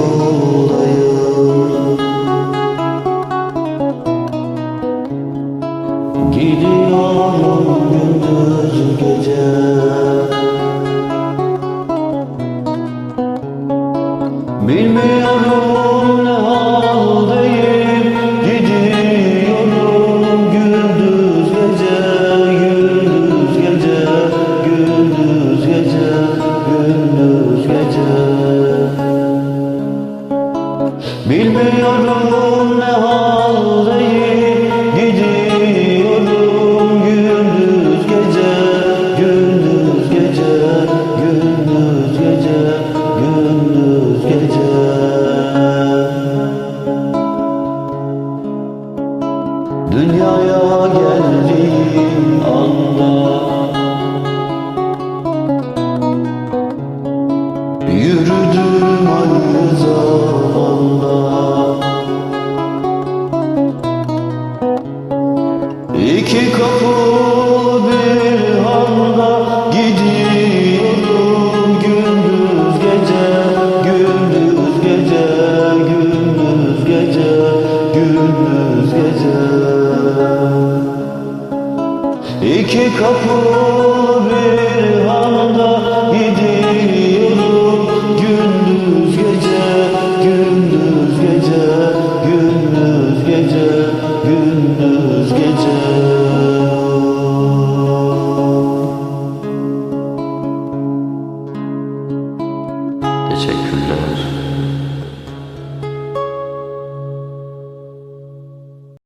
Yoldayım Gidiyorum gündüz gece. Bilmiyorum Bilmiyorum ne haldeyim Gidiyorum gündüz gece Gündüz gece Gündüz gece Gündüz gece. Dünyaya geldiğim anda Yürüdüm zamanda İki kapı bir handa Gidiyorum gündüz gece Gündüz gece Gündüz gece Gündüz gece. İki kapı Teşekkürler.